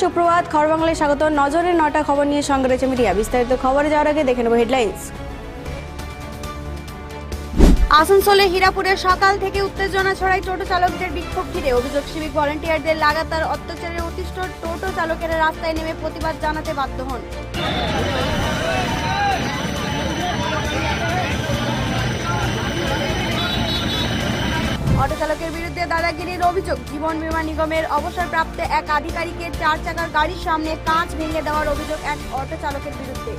সুপ্রভাত, খবর বাংলায় স্বাগত। নজরের নটা খবর নিয়ে সঙ্গে রয়েছে মিডিয়া, বিস্তারিত খবরে যাওয়ার আগে দেখে নেব হেডলাইন্স। আসানসোলে হীরাপুরে সকাল থেকে উত্তেজনা ছড়ায় টোটো চালকদের বিক্ষোভ ঘিরে। অভিযোগ, সিভিক ভলেন্টিয়ারদের লাগাতার অত্যাচারে অতিষ্ঠ টোটো চালকেরা রাস্তায় নেমে প্রতিবাদ জানাতে বাধ্য হন। অটো চালকের বিরুদ্ধে দাদাগিরির অভিযোগ, জীবন বিমা নিগমের অবসরপ্রাপ্ত এক আধিকারিকের চার চাকার গাড়ির সামনে কাঁচ ভেঙে দেওয়ার অভিযোগ এক অটো চালকের বিরুদ্ধে।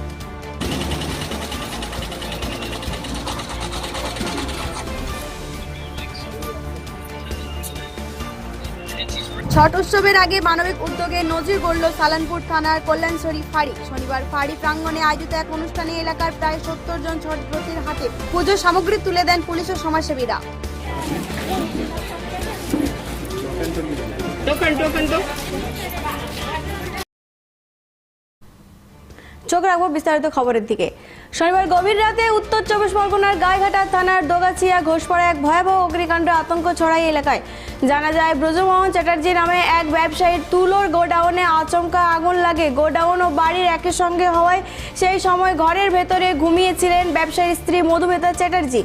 ছট উৎসবের আগে মানবিক উদ্যোগে নজির গড়ল সালানপুর থানার কল্যাণশ্বরী ফাঁড়ি। শনিবার ফাঁড়ি প্রাঙ্গণে আয়োজিত এক অনুষ্ঠানে এলাকার প্রায় সত্তর জন ছটব্রতীর হাতে পুজো সামগ্রী তুলে দেন পুলিশ ও সমাজসেবীরা। চোখ রাখব বিস্তারিত খবরের দিকে। শনিবার গভীর রাতে উত্তর চব্বিশ পরগনার গাইঘাটা থানার দোগাছিয়া ঘোষপাড়া এক ভয়াবহ অগ্নিকাণ্ড আতঙ্ক ছড়াই এলাকায়। জানা যায়, ব্রজমোহন চ্যাটার্জি নামে এক ব্যবসায়ীর তুলোর গোডাউনে আচমকা আগুন লাগে। গোডাউন ও বাড়ির একই সঙ্গে হওয়ায় সেই সময় ঘরের ভেতরে ঘুমিয়েছিলেন ব্যবসায়ীর স্ত্রী মধুমেতা চ্যাটার্জি।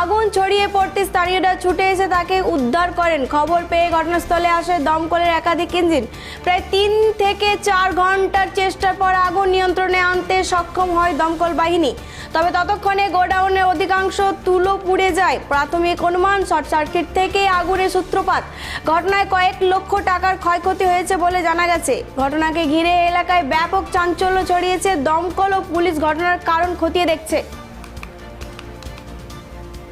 আগুন ছড়িয়ে পড়তে স্থানীয়রা ছুটে এসে তাকে উদ্ধার করেন। খবর পেয়ে ঘটনাস্থলে আসে দমকলের একাধিক ইঞ্জিন। প্রায় তিন থেকে চার ঘণ্টার চেষ্টার পর আগুন নিয়ন্ত্রণে আনতে সক্ষম হয় দমকল বাহিনী। তবে ততক্ষণে গোডাউনের অধিকাংশ তুলো পুড়ে যায়। প্রাথমিক অনুমান, শর্ট সার্কিট থেকে আগুনের সূত্রপাত। ঘটনায় কয়েক লক্ষ টাকার ক্ষয়ক্ষতি হয়েছে বলে জানা গেছে। ঘটনাকে ঘিরে এলাকায় ব্যাপক চাঞ্চল্য ছড়িয়েছে, দমকল ও পুলিশ ঘটনার কারণ খতিয়ে দেখছে।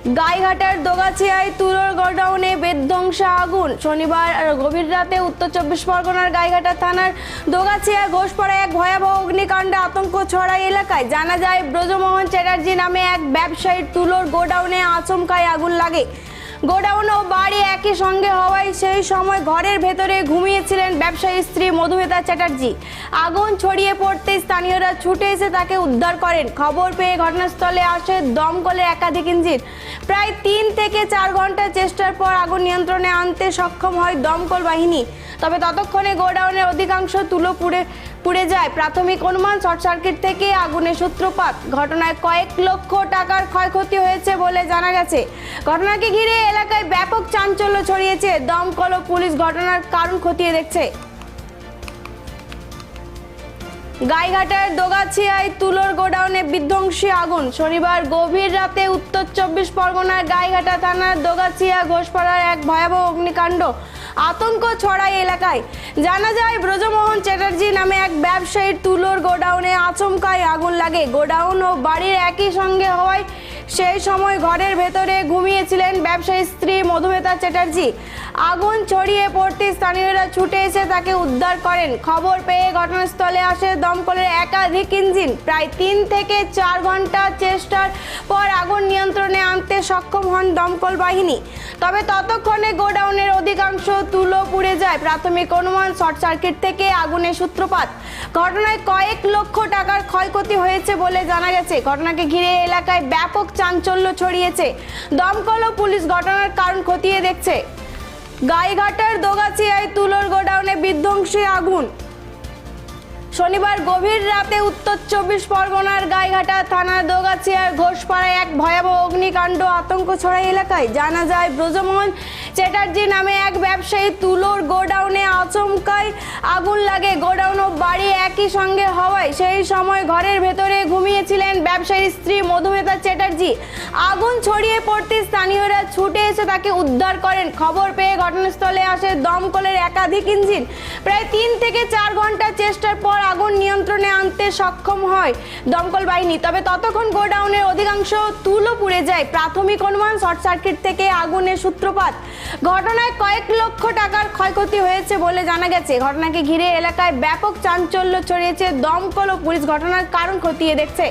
গাইঘাটার দোগাছিয়ায় তুলোর গোডাউনে বেধ্বংসা আগুন। শনিবার গভীর রাতে উত্তর চব্বিশ পরগনার গাইঘাটা থানার দোগাছিয়া ঘোষপাড়ায় এক ভয়াবহ অগ্নিকাণ্ডে আতঙ্ক ছড়াই এলাকায়। জানা যায়, ব্রজমোহন চ্যাটার্জি নামে এক ব্যবসায়ীর তুলোর গোডাউনে আচমকায় আগুন লাগে। গোডাউন ও বাড়ি একই সঙ্গে হওয়ায় সেই সময় ঘরের ভেতরে ঘুমিয়েছিলেন ব্যবসায়ী স্ত্রী মধুমিতা চ্যাটার্জি। আগুন ছড়িয়ে পড়তে স্থানীয়রা ছুটে এসে তাকে উদ্ধার করেন। খবর পেয়ে ঘটনাস্থলে আসে দমকলের একাধিক ইঞ্জিন। প্রায় তিন থেকে চার ঘণ্টা চেষ্টার পর আগুন নিয়ন্ত্রণে আনতে সক্ষম হয় দমকল বাহিনী। তবে ততক্ষণে গোডাউনের অধিকাংশ তুলো পুড়ে পুড়ে যায়। প্রাথমিক অনুমান, শর্ট সার্কিট থেকে আগুনের সূত্রপাত। ঘটনায় কয়েক লক্ষ টাকার ক্ষয়ক্ষতি হয়েছে বলে জানা গেছে। ঘটনাকে ঘিরে এলাকায় ব্যাপক চাঞ্চল্য ছড়িয়েছে। দমকল ও পুলিশ ঘটনার কারণ খতিয়ে দেখছে। গাইঘাটার দোগাছিয়ায় তুলোর গোডাউনে বিধ্বংসী আগুন। শনিবার গভীর রাতে উত্তর চব্বিশ পরগনার গাইঘাটা থানার দোগাছিয়া ঘোষপাড়ার এক ভয়াবহ অগ্নিকাণ্ড আতঙ্ক ছড়ায় এলাকায়। জানা যায়, ব্রজমোহন চ্যাটার্জি নামে এক ব্যবসায়ীর তুলোর গোডাউনে আচমকায় আগুন লাগে। গোডাউন ও বাড়ির একই সঙ্গে হওয়ায় সেই সময় ঘরের ভেতরে ঘুমিয়েছিলেন ব্যবসায়ী স্ত্রী মধুমেতা চ্যাটার্জি। আগুন ছড়িয়ে পড়তে স্থানীয়রা ছুটে এসে তাকে উদ্ধার করেন। খবর পেয়ে ঘটনাস্থলে আসে দমকলের একাধিক ইঞ্জিন। প্রায় তিন থেকে চার ঘণ্টা চেষ্টার পর আগুন নিয়ন্ত্রণে আনতে সক্ষম হন দমকল বাহিনী। তবে ততক্ষণে গোডাউনের অধিকাংশ তুলো পুড়ে যায়। প্রাথমিক অনুমান শর্ট সার্কিট থেকে আগুনের সূত্রপাত। ঘটনায় কয়েক লক্ষ টাকার ক্ষয়ক্ষতি হয়েছে বলে জানা গেছে। ঘটনাকে ঘিরে এলাকায় ব্যাপক চাঞ্চল্য ছড়িয়েছে। দমকল ও পুলিশ ঘটনার কারণ খতিয়ে দেখছে। গাইঘাটার দোগাছিয়ায় তুলোর গোডাউনে বিধ্বংসী আগুন। শনিবার গভীর রাতে উত্তর চব্বিশ পরগনার গাইঘাটা থানার দোগাছিয়ার ঘোষপাড়ায় এক ভয়াবহ অগ্নিকাণ্ড আতঙ্ক ছড়াই এলাকায়। জানা যায়, ব্রজমোহন চ্যাটার্জি নামে এক ব্যবসায়ী তুলোর গোডাউনে আচমকায় আগুন লাগে। গোডাউন ও বাড়ি একই সঙ্গে হওয়ায় সেই সময় ঘরের ভেতরে ঘুমিয়েছিলেন ব্যবসায়ীর স্ত্রী মধুমেতা চ্যাটার্জি। আগুন ছড়িয়ে পড়তে স্থানীয়রা ছুটে এসে তাকে উদ্ধার করেন। খবর পেয়ে ঘটনাস্থলে আসে দমকলের একাধিক ইঞ্জিন। প্রায় তিন থেকে চার ঘণ্টা চেষ্টার পর আগুন নিয়ন্ত্রণে আনতে সক্ষম হয় দমকল বাহিনী। তবে ততক্ষণ গোডাউনের অধিকাংশ তুলো পুড়ে যায়। প্রাথমিক অনুমান শর্ট সার্কিট থেকে আগুনের সূত্রপাত। ঘটনায় কয়েক লক্ষ টাকার ক্ষয়ক্ষতি হয়েছে বলে জানা গেছে। ঘটনাকে ঘিরে এলাকায় ব্যাপক চাঞ্চল্য ছড়িয়েছে দমকল ও পুলিশ ঘটনার কারণ খতিয়ে দেখছে।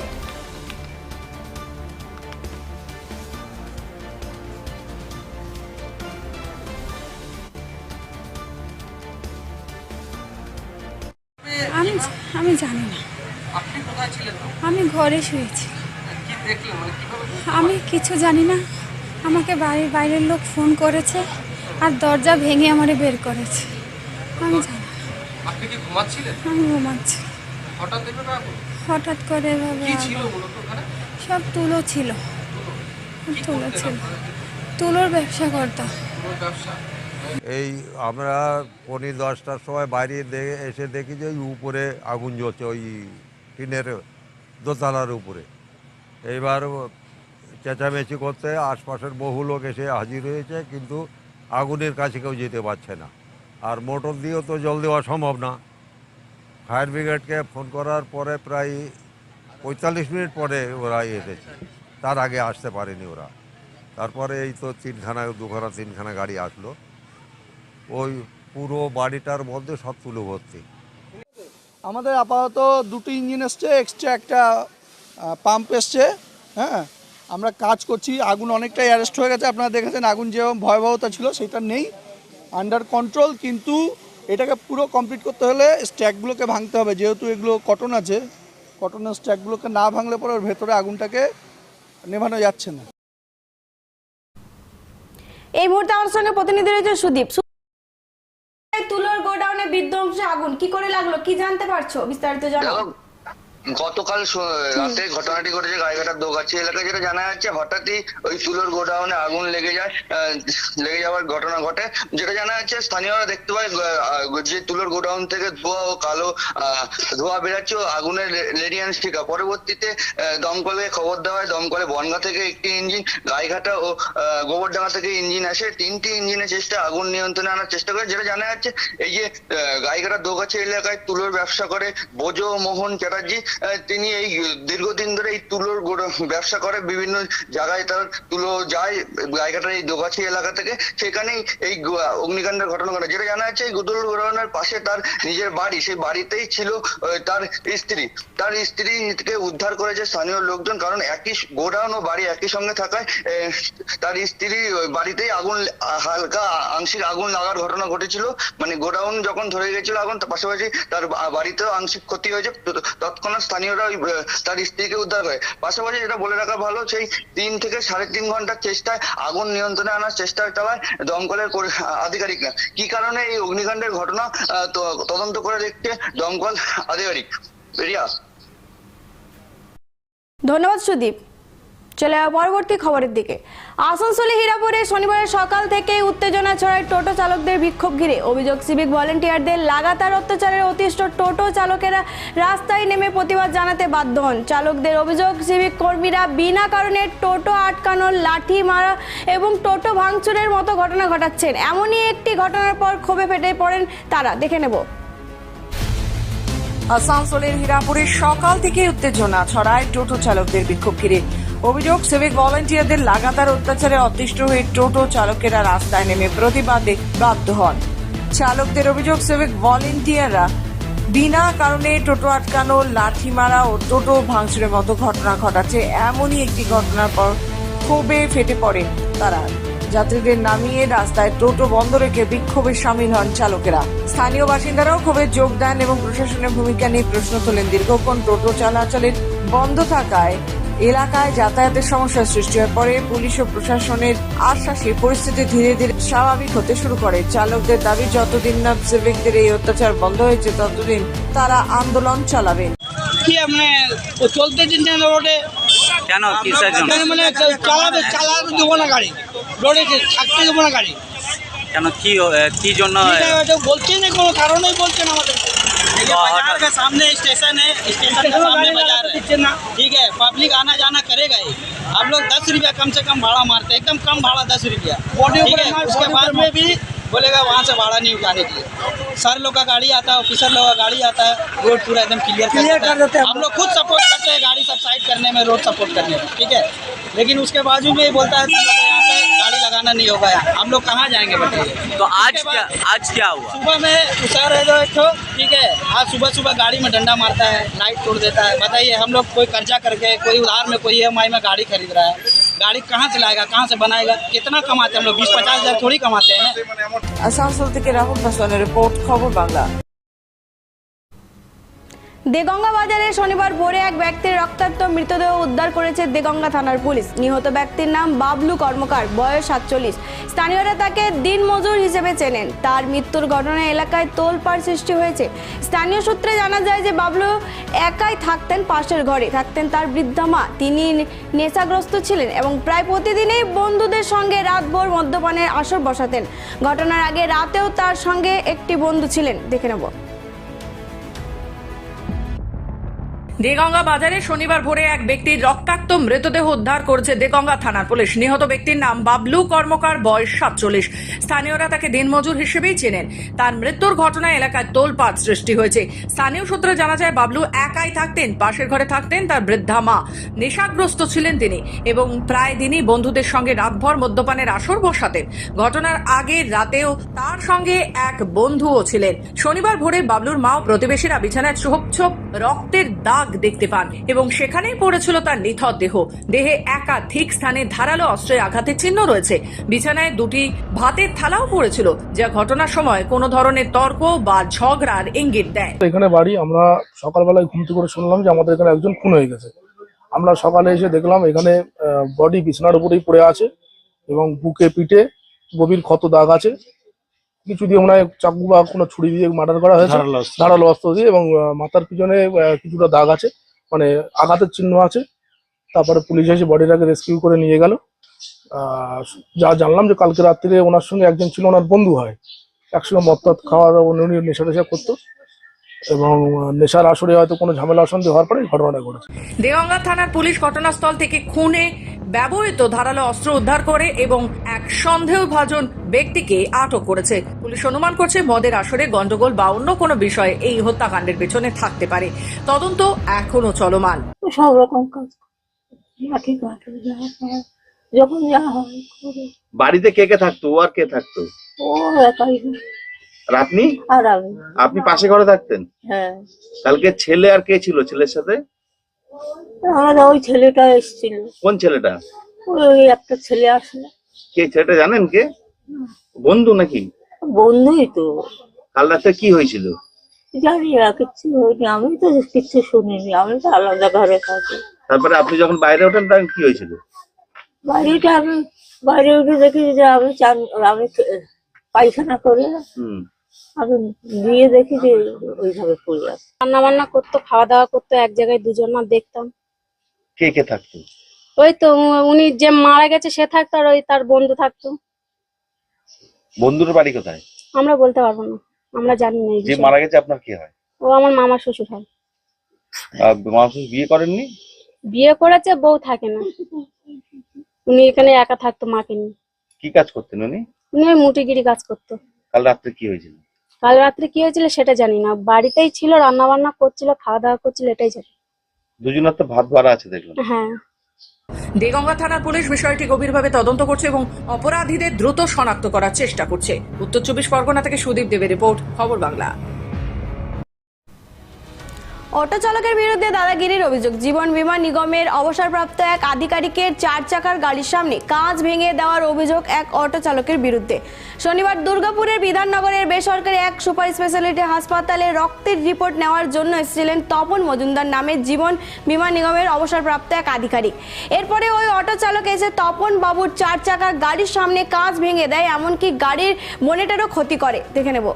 আমি আমি জানি না। আপনি কোথায় ছিলেন? আমি ঘরে শুয়েছি। কি দেখলেন? মানে আমি কিছু জানি না। আমাকে বাড়ির বাইরের লোক ফোন করেছে আর দরজা ভেঙে আমারে বের করেছে। আমি জানি। আপনি কি ঘুমাচ্ছিলেন? আমি ঘুমাচ্ছি। হঠাৎ হঠাৎ করে এভাবে কি আগুন। ছিল মূলত ওখানে? সব তুলো ছিল। তুলো ছিল। তুলোর ব্যবসা করতাম। এই আমরা পনেরো দশটার সময় বাইরে দে- এসে দেখি যে ওই উপরে আগুন জ্বলছে ওই টিনের দোতলার উপরে। এইবার চেঁচামেচি করতে আশপাশের বহু লোক এসে হাজির হয়েছে, কিন্তু আগুনের কাছে কেউ যেতে পারছে না। আর মোটর দিয়েও তো জল দেওয়া সম্ভব না। ফায়ার ব্রিগেডকে ফোন করার পরে প্রায় পঁয়তাল্লিশ মিনিট পরে ওরা এসেছে। তার আগে আসতে পারেনি ওরা। তারপরে এই তো তিনখানা, দুখানা, তিনখানা গাড়ি আসলো। ওই পুরো বাড়িটার মধ্যে সব তুলো ভর্তি। আমাদের আপাতত দুটি ইঞ্জিন এসছে, এক্সট্রা একটা পাম্প এসছে হ্যাঁ? আমরা কাজ করছি আগুন অনেকটাই অ্যারেস্ট হয়ে গেছে আপনারা দেখেছেন আগুন যেরকম ভয়াবহতা ছিল সেটা নেই আন্ডার কন্ট্রোল কিন্তু এটাকে পুরো কমপ্লিট করতে হলে স্ট্যাকগুলোকে ভাঙতে হবে যেহেতু এগুলো কটন আছে কটনের স্ট্যাকগুলোকে না ভাঙলে পরে ওর ভেতরে আগুনটাকে নেভানো যাচ্ছে না। এই মুহূর্তে আমার সঙ্গে প্রতিনিধি রয়েছে সুদীপ। তুলোর গোডাউনে বিধ্বংসী আগুন কি করে লাগল? কি জানতে পারছ বিস্তারিত জানাও। দেখো গতকাল রাতে ঘটনাটি ঘটেছে গাইঘাটার দোগাছি এলাকায় যেটা জানা যাচ্ছে হঠাৎই ওই তুলোর গোডাউনে আগুন লেগে যায় লেগে যাওয়ার ঘটনা ঘটে। যেটা জানা যাচ্ছে স্থানীয়রা দেখতে পায় যে তুলোর গোডাউন থেকে ধোঁয়া ও কালো ধোঁয়া বেরাচ্ছে ও আগুনের লেডিয়ান স্টিকা পরবর্তীতে দমকলে খবর দেওয়া হয় দমকলে বনগা থেকে একটি ইঞ্জিন গাইঘাটা ও আহ, গোবরডাঙ্গা থেকে ইঞ্জিন আসে। তিনটি ইঞ্জিনের চেষ্টা আগুন নিয়ন্ত্রণে আনার চেষ্টা করে। যেটা জানা যাচ্ছে এই যে আহ, গাইঘাটার দোগাছি এলাকায় তুলোর ব্যবসা করে বোজো মোহন চ্যাটার্জি তিনি এই দীর্ঘদিন ধরে এই তুলোর ব্যবসা করে, বিভিন্ন জায়গায় তার তুলো যায়, গাইঘাটার এই দোগাছি এলাকা থেকে, সেখানেই এই অগ্নিকাণ্ডের ঘটনা ঘটে। যেটা জানা যাচ্ছে, এই গুদুল গোডাউনের পাশে তার নিজের বাড়ি, সেই বাড়িতেই ছিল তার স্ত্রী। তার স্ত্রীকে উদ্ধার করেছে স্থানীয় লোকজন, কারণ একই গোডাউন ও বাড়ি একই সঙ্গে থাকায় তার স্ত্রী বাড়িতেই আগুন, হালকা আংশিক আগুন লাগার ঘটনা ঘটেছিল। মানে গোডাউন যখন ধরে গেছিল আগুন তার পাশাপাশি তার বাড়িতেও আংশিক ক্ষতি হয়েছে। তৎক্ষণাৎ স্থানীয়রা ওই, তার স্ত্রীকে উদ্ধার করে। পাশাপাশি যেটা বলে রাখা ভালো সেই তিন থেকে সাড়ে তিন ঘণ্টার চেষ্টায় আগুন নিয়ন্ত্রণে আনার চেষ্টা চালায় দমকলের আধিকারিকরা কি কারণে এই অগ্নিকাণ্ডের ঘটনা তদন্ত করে দেখছে দমকল আধিকারিক? রিয়া ধন্যবাদ সুদীপ। চলে যাওয়া পরবর্তী খবরের দিকে। আসানসোলে হীরাপুরে শনিবার সকাল থেকে উত্তেজনা ছড়ায় টোটো চালকদের বিক্ষোভ ঘিরে। অভিযোগ, সিভিক ভলেন্টিয়ারদের লাগাতার অত্যাচারের অতিষ্ঠ টোটো চালকেরা রাস্তায় নেমে প্রতিবাদ জানাতে বাধ্য হন। চালকদের অভিযোগ, সিভিক কর্মীরা বিনা কারণে টোটো আটকানো লাঠি মারা এবং টোটো ভাঙচুরের মতো ঘটনা ঘটাচ্ছেন। এমনই একটি ঘটনার পর ক্ষোভে ফেটে পড়েন তারা। দেখে নেব। আসানসোলের হীরাপুরে সকাল থেকে উত্তেজনা ছড়ায় টোটো চালকদের বিক্ষোভ ঘিরে। অভিযোগ সিভিক ভলান্টিয়ারদের লাগাতার অত্যাচারে অতিষ্ঠ হয়ে টোটো চালকেরা রাস্তায় নেমে প্রতিবাদে বাধ্য হন। চালকদের অভিযোগ সিভিক ভলেন্টিয়াররা বিনা কারণে টোটো আটকানো লাঠি মারা ও টোটো ভাঙচুরের মতো ঘটনা ঘটাচ্ছে। এমনই একটি ঘটনার পর ক্ষোভে ফেটে পড়ে তারা। যাত্রীদের নামিয়ে রাস্তায় টোটো বন্ধ রেখে বিক্ষোভে সামিল হন চালকেরা। স্থানীয় বাসিন্দারাও ক্ষোভে যোগ দেন এবং প্রশাসনের ভূমিকা নিয়ে প্রশ্ন তোলেন। দীর্ঘক্ষণ টোটো চলাচলের বন্ধ থাকায় এলাকায় যাতায়াতের সমস্যার সৃষ্টি হয়ে পড়ে। পুলিশ ও প্রশাসনের আশ্বাসে পরিস্থিতি ধীরে ধীরে স্বাভাবিক হতে শুরু করে। চালকদের দাবি যতদিন না সিভিকদের এই অত্যাচার বন্ধ হয়েছে ততদিন তারা আন্দোলন চালাবেন কি মানে ও চলতে দিন না রোডে? কেন? কিসের জন্য মানে চালাবে চালাতে দেবো না গাড়ি। রোডে থাকতে দেবো না গাড়ি। কেন কি কি জন্য ঠিক আছে, এটা বলছেই না কোনো কারণেই বলছেন আমাদের। बाज़ार के सामने स्टेशन है स्टेशन के सामने बाज़ार है। ठीक है पब्लिक आना जाना करेगा ही आप लोग दस रुपया कम से कम भाड़ा मारते हैं एकदम कम भाड़ा दस रुपया। ठीक है उसके बाद में भी बोलेगा वहाँ से भाड़ा नहीं उठाने के लिए। सर लोग का गाड़ी आता है ऑफिसर लोग का गाड़ी आता है रोड पूरा एकदम क्लियर Clear कर देते हैं। हम लोग खुद सपोर्ट करते हैं गाड़ी सब साइड करने में रोड सपोर्ट करने में। ठीक है लेकिन उसके बावजूद भी बोलता है लगाना नहीं होगा यहाँ हम लोग कहाँ जाएंगे बताइए तो आज उसके क्या बाद- आज क्या हुआ सुबह में तुषार है जो एक ठो ठीक है आज सुबह सुबह गाड़ी में डंडा मारता है लाइट तोड़ देता है बताइए हम लोग कोई कर्जा करके कोई उधार में कोई ई में गाड़ी खरीद रहा है गाड़ी कहाँ से लाएगा कहाँ से बनाएगा कितना कमाते हैं हम लोग बीस पचास हजार थोड़ी कमाते हैं আসানসোল থেকে রাহুল হাসানের রিপোর্ট খবর বাংলা দেগঙ্গা বাজারে শনিবার ভোরে এক ব্যক্তির রক্তাক্ত মৃতদেহ উদ্ধার করেছে দেগঙ্গা থানার পুলিশ। নিহত ব্যক্তির নাম বাবলু কর্মকার, বয়স সাতচল্লিশ। স্থানীয়রা তাকে দিনমজুর হিসেবে চেনেন। তার মৃত্যুর ঘটনায় এলাকায় তোলপাড় সৃষ্টি হয়েছে। স্থানীয় সূত্রে জানা যায় যে বাবলু একাই থাকতেন পাশের ঘরে। থাকতেন তার বৃদ্ধা মা। তিনি নেশাগ্রস্ত ছিলেন এবং প্রায় প্রতিদিনই বন্ধুদের সঙ্গে রাতভর মদ্যপানের আসর বসাতেন। ঘটনার আগে রাতেও তার সঙ্গে একটি বন্ধু ছিলেন। দেখে নেব। দেগঙ্গা বাজারে শনিবার ভোরে এক ব্যক্তির রক্তাক্ত মৃতদেহ উদ্ধার করেছে দেগঙ্গা থানার পুলিশ। নিহত ব্যক্তির নাম বাবলু, কর্মকার, বয়স সাতচল্লিশ। স্থানীয়রা তাকে দিনমজুর হিসেবেই চেনেন। তার মৃত্যুর ঘটনায় এলাকায় তোলপাত সৃষ্টি হয়েছে। স্থানীয় সূত্রে জানা যায়, বাবলু একাই থাকতেন, পাশের ঘরে থাকতেন তার বৃদ্ধা মা। নেশাগ্রস্ত ছিলেন তিনি এবং প্রায় দিনই বন্ধুদের সঙ্গে রাতভর মদ্যপানের আসর বসাতেন। ঘটনার আগের রাতেও তার সঙ্গে এক বন্ধুও ছিলেন। শনিবার ভোরে বাবলুর মা ও প্রতিবেশীরা বিছানায় ছোপ ছোপ রক্তের দাগ দেখতে পান এবং সেখানেই পড়েছিল তার নিথর দেহ। দেহে একাধিক স্থানে ধারালো অস্ত্রের আঘাতের চিহ্ন রয়েছে। বিছানায় দুটি ভাতের থালাও পড়েছিল, যা ঘটনার সময় কোনো ধরনের তর্ক বা ঝগড়ার ইঙ্গিত দেয়। এখানে বাড়ি, আমরা সকালবেলায় ঘুম করে শুনলাম যে আমাদের এখানে একজন খুন হয়ে গেছে। আমরা সকালে এসে দেখলাম এখানে বডি বিছানার উপরেই পড়ে আছে এবং বুকে পিঠে গভীর ক্ষত দাগ আছে। কিছু দিয়ে মনে হয় চাকু বা কোনো ছুরি দিয়ে মার্ডার করা হয়েছে। ধারালো অস্ত্র। দিয়ে এবং মাথার পিছনে কিছুটা দাগ আছে। মানে আঘাতের চিহ্ন আছে। তারপরে পুলিশ এসে বডিটাকে রেস্কিউ করে নিয়ে গেল। যা জানলাম যে কালকে রাত্রিরে ওনার সঙ্গে একজন ছিল ওনার বন্ধু হয়। একসঙ্গে মদ খাওয়ার উনি নেশা টেশা করতো। এবং নেশার আসরে হয়তো কোনো ঝামেলা অশান্তি হওয়ার পরে ঘটনাটা ঘটেছে। দেওয়াঙ্গা থানার পুলিশ ঘটনাস্থল থেকে খুনে ব্যবহৃত ধারালো অস্ত্র উদ্ধার করে এবং এক সন্দেহভাজন ব্যক্তিকে আটক করেছে। পুলিশ অনুমান করছে মদের আসরে গন্ডগোল বা অন্য কোনো বিষয়ে এই হত্যাকাণ্ডের পেছনে থাকতে পারে। তদন্ত এখনও চলমান। সব রকম কাজ যখন যা হয় বাড়িতে কে কে থাকতো? ও আর কে থাকতো? ও একাই। আর আপনি? আর আমি। আপনি পাশে ঘরে থাকতেন? হ্যাঁ। কালকে ছেলে আর কে ছিল ছেলের সাথে? আমার ওই ছেলেটা এসেছিল। কোন ছেলেটা? ওই একটা ছেলে আসলে। কে ছেলেটা জানেন কে? বন্ধু নাকি? বন্ধুই তো। কাল রাতে কি হয়েছিল? জানি না কিচ্ছু হয়নি। আমি তো কিচ্ছু শুনিনি। আমি তো আলাদা ঘরে থাকি। তারপরে আপনি যখন বাইরে ওঠেন তখন কি হয়েছিল? বাড়িটা আমি বাইরে উঠে দেখি যে আমি চান আমি পায়খানা করে আমি গিয়ে দেখি যে ওইভাবে পড়ে আছে রান্না বান্না করতো খাওয়া দাওয়া করতো এক জায়গায় দুজন না দেখতাম। কে কে থাকতো? ওই তো উনি যে মারা গেছে সে থাকতো আর ওই তার বন্ধু থাকতো। বন্ধুর বাড়ি কোথায়? আমরা বলতে পারব না আমরা জানি না যে মারা গেছে আপনার কি হয়? ও আমার মামা শ্বশুর হয়। আহ, মানুষ বিয়ে করেননি? বিয়ে করেছে বউ থাকে না। উনি এখানে একা থাকতো মাকে নিয়ে। কি কাজ করতেন উনি? উনি মুটিগিরি কাজ করতো। কাল রাত্রে কি হয়েছিল? কাল রাত্রে কি হয়েছিল সেটা জানি না। বাড়িতেই ছিল রান্না বান্না করছিল খাওয়া দাওয়া করছিল এটাই জানি। দুজনের তো ভাত ভরা আছে দেখলাম। হ্যাঁ। দেগঙ্গা থানার পুলিশ বিষয়টি গভীরভাবে তদন্ত করছে এবং অপরাধীদের দ্রুত শনাক্ত করার চেষ্টা করছে। উত্তর চব্বিশ পরগনা থেকে সুদীপ দেবের রিপোর্ট খবর বাংলা। অটো চালকের বিরুদ্ধে দাদাগিরির অভিযোগ। জীবন বিমা নিগমের অবসরপ্রাপ্ত এক আধিকারিকের চার চাকার গাড়ির সামনে কাঁচ ভেঙে দেওয়ার অভিযোগ এক অটো চালকের বিরুদ্ধে। শনিবার দুর্গাপুরের বিধাননগরের বেসরকারি এক সুপার স্পেশালিটি হাসপাতালে রক্তের রিপোর্ট নেওয়ার জন্য এসেছিলেন তপন মজুমদার নামে জীবন বিমা নিগমের অবসরপ্রাপ্ত এক আধিকারিক। এরপরে ওই অটো চালক এসে তপন বাবুর চার চাকার গাড়ির সামনে কাঁচ ভেঙে দেয়, এমনকি গাড়ির বনেটেরও ক্ষতি করে। দেখে নেব।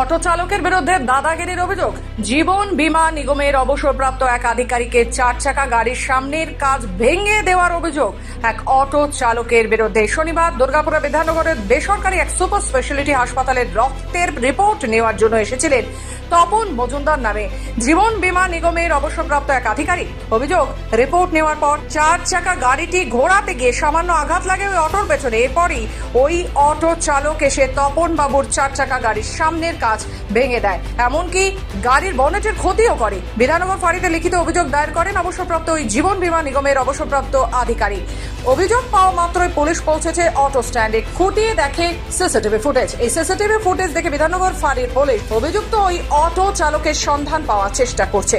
অটো চালকের বিরুদ্ধে দাদাগিরির অভিযোগ, জীবন বীমা নিগমের অবসরপ্রাপ্ত এক আধিকারিকের চার চাকা গাড়ির সামনের কাজ ভেঙে দেওয়ার অভিযোগ। এক অটো চালকের বিরুদ্ধে শনিবার দুর্গাপুরা বিধাননগরের বেসরকারি এক সুপার স্পেশালিটি হাসপাতালের রক্তের রিপোর্ট নেওয়ার জন্য এসেছিলেন তপন মজুমদার নামে। জীবন বীমা নিগমের অবসরপ্রাপ্ত এক আধিকারিক। অভিযোগ, রিপোর্ট নেওয়ার পর চার চাকা গাড়িটি ঘোরাতে গিয়ে সামান্য আঘাত লাগে ওই অটোর পেছনে। এরপরই ওই অটো চালক এসে তপন বাবুর চার চাকা গাড়ির সামনের কাজ ভেঙে দেয়। এমনকি গাড়ির বনেটের ক্ষতিও করে। বিধাননগর ফাঁড়িতে লিখিত অভিযোগ দায়ের করেন অবসরপ্রাপ্ত ওই জীবন বীমা নিগমের অবসরপ্রাপ্ত আধিকারিক। অভিযোগ পাওয়া মাত্রই পুলিশ পৌঁছেছে অটো স্ট্যান্ডে। খুঁটিয়ে দেখে সিসিটিভি ফুটেজ। এই সিসিটিভি ফুটেজ দেখে বিধাননগর ফাঁড়ির পুলিশ অভিযুক্ত ওই অটো চালকের সন্ধান পাওয়ার চেষ্টা করছে।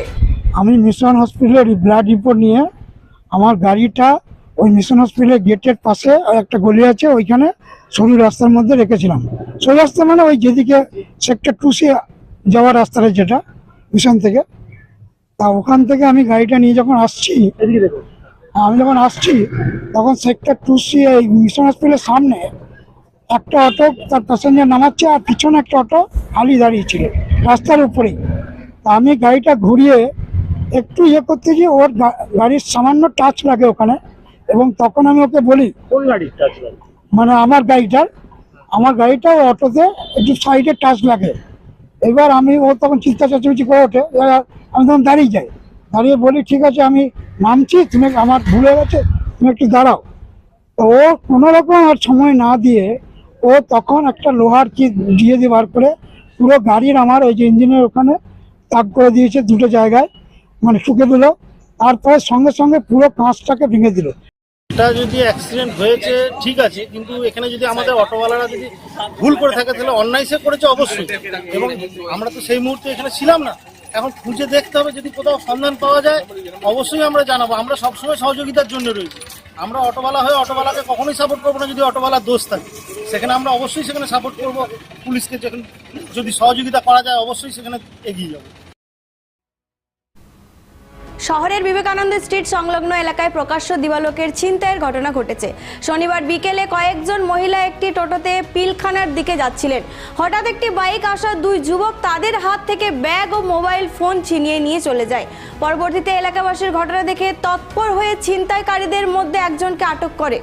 আমি মিশন হসপিটালের ব্লাড রিপোর্ট নিয়ে আমার গাড়িটা ওই মিশন হসপিটালের গেটের পাশে আর একটা গলি আছে ওইখানে সরু রাস্তার মধ্যে রেখেছিলাম। সরু রাস্তা মানে ওই যেদিকে সেক্টর টু সি যাওয়ার রাস্তাটা যেটা মিশন থেকে। তা ওখান থেকে আমি গাড়িটা নিয়ে যখন আসছি আমি যখন আসছি তখন সেক্টর টু সি এই মিশন হসপিটালের সামনে একটা অটো তার প্যাসেঞ্জার নামাচ্ছে আর পিছনে একটা অটো খালি দাঁড়িয়ে ছিল। রাস্তার উপরেই তা আমি গাড়িটা ঘুরিয়ে একটু ইয়ে করতে গিয়ে ওর গাড়ির সামান্য টাচ লাগে ওখানে এবং তখন আমি ওকে বলি কোন গাড়ি টাচ লাগে? মানে আমার গাড়িটার আমার গাড়িটা অটোতে একটু সাইডে টাচ লাগে। এবার আমি ও তখন চিন্তা চেঁচামেচি করে ওঠে এবার আমি তখন দাঁড়িয়ে যাই। দাঁড়িয়ে বলি ঠিক আছে আমি নামছি তুমি আমার ভুলে গেছে তুমি একটু দাঁড়াও। তো ও কোনো রকম আর সময় না দিয়ে ও তখন একটা লোহার কি দিয়ে দিয়ে বার করে পুরো গাড়ির আমার ওই যে ইঞ্জিনের ওখানে তাক করে দিয়েছে দুটো জায়গায় মানে শুকে দিল। তারপরে সঙ্গে সঙ্গে পুরো কাঁচটাকে ভেঙে দিল। যদি অ্যাক্সিডেন্ট হয়েছে, ঠিক আছে, কিন্তু এখানে যদি আমাদের অটোওয়ালারা যদি ভুল করে থাকে, তাহলে অন্যায় সে করেছে অবশ্যই। এবং আমরা তো সেই মুহূর্তে এখানে ছিলাম না। এখন খুঁজে দেখতে হবে যদি কোথাও সন্ধান পাওয়া যায়, অবশ্যই আমরা জানাব। আমরা সবসময় সহযোগিতার জন্য রয়েছি। আমরা অটোওয়ালা হয়ে অটোওয়ালাকে কখনোই সাপোর্ট করব না যদি অটোওয়ালার দোষ থাকে। সেখানে আমরা অবশ্যই সেখানে সাপোর্ট করব। পুলিশকে যখন যদি সহযোগিতা করা যায়, অবশ্যই সেখানে এগিয়ে যাব। শহরের বিবেকানন্দ স্ট্রিট সংলগ্ন এলাকায় প্রকাশ্য দিবালোকের ছিনতাইয়ের ঘটনা ঘটেছে। শনিবার বিকেলে কয়েকজন মহিলা একটি টোটোতে পিলখানার দিকে যাচ্ছিলেন। হঠাৎ একটি বাইক আসা দুই যুবক তাদের হাত থেকে ব্যাগ ও মোবাইল ফোন ছিনিয়ে নিয়ে চলে যায়। পরবর্তীতে এলাকাবাসীর ঘটনা দেখে তৎপর হয়ে ছিনতাইকারীদের মধ্যে একজনকে আটক করে।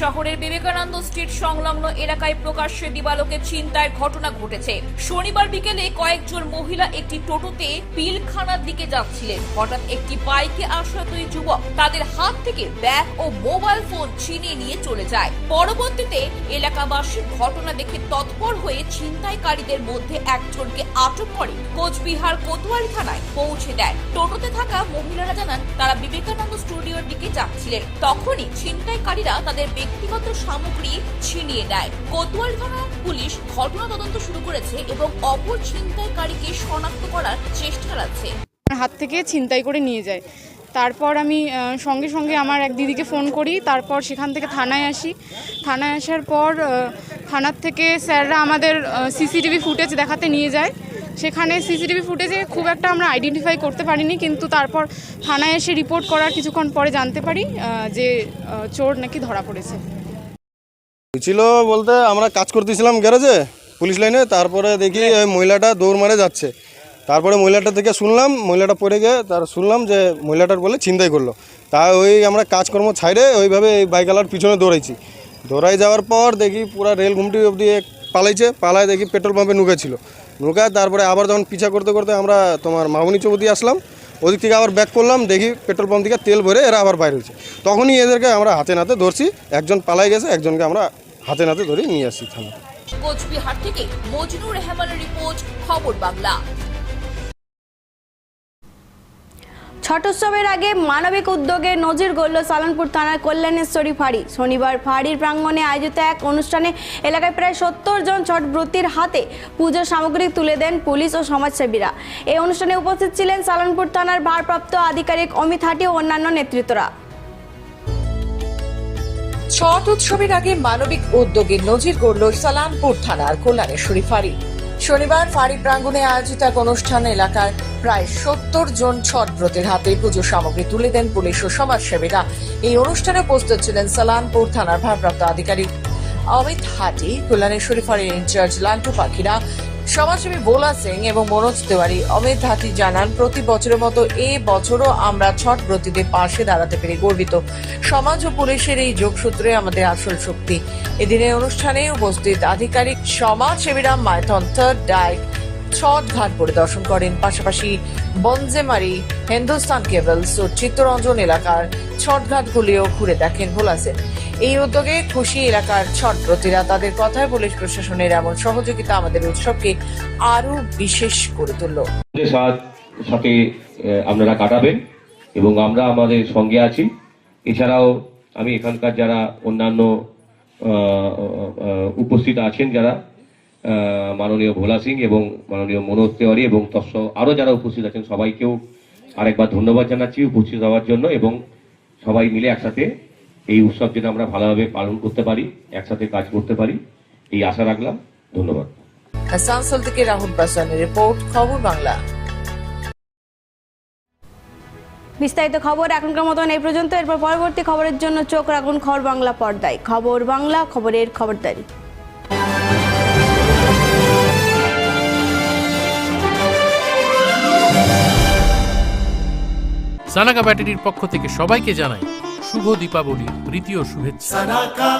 শহরের বিবেকানন্দ স্ট্রিট সংলগ্ন এলাকায় প্রকাশ্যে দিবালোকে চিন্তায় ঘটনা ঘটেছে। শনিবার বিকেলে কয়েকজন মহিলা একটি টোটোতে পিলখানার দিকে যাচ্ছিলেন। হঠাৎ একটি বাইকে আসা দুই যুবক তাদের হাত থেকে ব্যাগ ও মোবাইল ফোন ছিনিয়ে নিয়ে চলে যায়। পরবর্তীতে এলাকাবাসী ঘটনা দেখে তৎপর হয়ে ছিনতাইকারীদের মধ্যে একজনকে আটক করে কোচবিহার কোতোয়ালি থানায় পৌঁছে দেয় টোটোতে থাকা মহিলারা জানান, তারা বিবেকানন্দ স্টুডিওর দিকে যাচ্ছিলেন। তখনই ছিনতাইকারীরা তাদের ব্যক্তিগত সামগ্রী ছিনিয়ে নেয়। কোতোয়ালি থানা পুলিশ ঘটনা তদন্ত শুরু করেছে এবং অপর ছিনতাইকারীকে শনাক্ত করার চেষ্টা চালাচ্ছে। হাত থেকে ছিনতাই করে নিয়ে যায়। তারপর আমি সঙ্গে সঙ্গে আমার এক দিদিকে ফোন করি। তারপর সেখান থেকে থানায় আসি। থানায় আসার পর থানার থেকে স্যাররা আমাদের সিসিটিভি ফুটেজ দেখাতে নিয়ে যায়। সেখানে সিসিটিভি ফুটেজে খুব একটা আমরা আইডেন্টিফাই করতে পারিনি কিন্তু তারপর থানায় এসে রিপোর্ট করার কিছুক্ষণ পরে জানতে পারি যে চোর নাকি ধরা পড়েছে। হয়েছিল বলতে আমরা কাজ করতেছিলাম গ্যারেজে পুলিশ লাইনে তারপরে দেখি ওই মহিলাটা দৌড় মারে যাচ্ছে। তারপরে মহিলাটা থেকে শুনলাম মহিলাটা পড়ে গিয়ে তার শুনলাম যে মহিলাটার বলে চিন্তাই করল। তা ওই আমরা কাজকর্ম ছাইড়ে ওইভাবে এই বাইকালার পিছনে দৌড়াইছি। দৌড়াই যাওয়ার পর দেখি পুরা রেল ঘুমটি অবধি পালাইছে পালায় দেখি পেট্রোল পাম্পে নুকেছিল। নুকায় তারপরে আবার যখন পিছা করতে করতে আমরা তোমার মামুনি চৌধুরী আসলাম, ওদিক থেকে আবার ব্যাক করলাম, দেখি পেট্রোল পাম্প থেকে তেল ভরে এরা আবার বাইরে হয়েছে। তখনই এদেরকে আমরা হাতে নাতে ধরছি, একজন পালাই গেছে, একজনকে আমরা হাতে নাতে ধরে নিয়ে আসছি থানা কোচবিহার থেকে মজনুর রেহমানের রিপোর্ট, খবর বাংলা। ছট উৎসবের আগে মানবিক উদ্যোগে নজির গড়ল সালানপুর থানার কল্যাণেশ্বরী ফাঁড়ি। শনিবার ফাঁড়ির প্রাঙ্গণে আয়োজিত এক অনুষ্ঠানে এলাকায় প্রায় সত্তর জন ছট ব্রতীর হাতে পুজোর সামগ্রী তুলে দেন পুলিশ ও সমাজসেবীরা। এই অনুষ্ঠানে উপস্থিত ছিলেন সালানপুর থানার ভারপ্রাপ্ত আধিকারিক অমিত হাটি ও অন্যান্য নেতৃত্বরা। ছট উৎসবের আগে মানবিক উদ্যোগে নজির গড়ল সালানপুর থানার কল্যাণেশ্বরী ফাঁড়ি। শনিবার ফাঁড়ি প্রাঙ্গণে আয়োজিত এক অনুষ্ঠান এলাকার প্রায় সত্তর জন ছট ব্রতের হাতে পুজো সামগ্রী তুলে দেন পুলিশ ও সমাজসেবীরা। এই অনুষ্ঠানে উপস্থিত ছিলেন সালানপুর থানার ভারপ্রাপ্ত আধিকারিক অমিত হাটি, কল্যাণেশ্বরী ফাঁড়ির ইনচার্জ লান্টু পাখিরা সমাজসেবী ভোলা সিং এবং মনোজ তিওয়ারি অমিত হাতি জানান, প্রতি বছরের মতো এ বছরও আমরা ছট ব্রতীদের পাশে দাঁড়াতে পেরে গর্বিত। সমাজ ও পুলিশের এই যোগসূত্রে আমাদের আসল শক্তি। এদিনের অনুষ্ঠানে উপস্থিত আধিকারিক সমাজসেবীরা মাইথন থার্ড ডাইক ছট ঘাট পরিদর্শন করেন। পাশাপাশি বনজেমারি, হিন্দুস্তান কেবলস ও চিত্তরঞ্জন এলাকার ছটঘাটগুলিও ঘুরে দেখেন ভোলা সিং এই উদ্যোগে খুশি এলাকার ছটব্রতীরা তাদের কথায় পুলিশ প্রশাসনের এমন সহযোগিতা আমাদের উৎসবকে আরও বিশেষ করে তুলল। সাথে আপনারা কাটাবেন এবং আমরা আমাদের সঙ্গে আছি। এছাড়াও আমি এখানকার যারা অন্যান্য উপস্থিত আছেন যারা মাননীয় ভোলা সিং এবং মাননীয় মনোজ তেওয়ারি এবং তৎস আরও যারা উপস্থিত আছেন, সবাইকেও আরেকবার ধন্যবাদ জানাচ্ছি উপস্থিত হওয়ার জন্য এবং সবাই মিলে একসাথে এই উৎসব যেন আমরা ভালোভাবে পালন করতে পারি একসাথে কাজ করতে পারি এই আশা রাখলাম। ধন্যবাদ। আসানসোল থেকে রাহুল পাসওয়ানের রিপোর্ট খবর বাংলা। বিস্তারিত খবর এখনকার মতন এই পর্যন্ত। এরপর পরবর্তী খবরের জন্য চোখ রাখুন খবর বাংলা পর্দায়। খবর বাংলা খবরের খবরদারি। সানাকা ব্যাটারির পক্ষ থেকে সবাইকে জানাই শুভ দীপাবলি প্রীতি শুভেচ্ছা।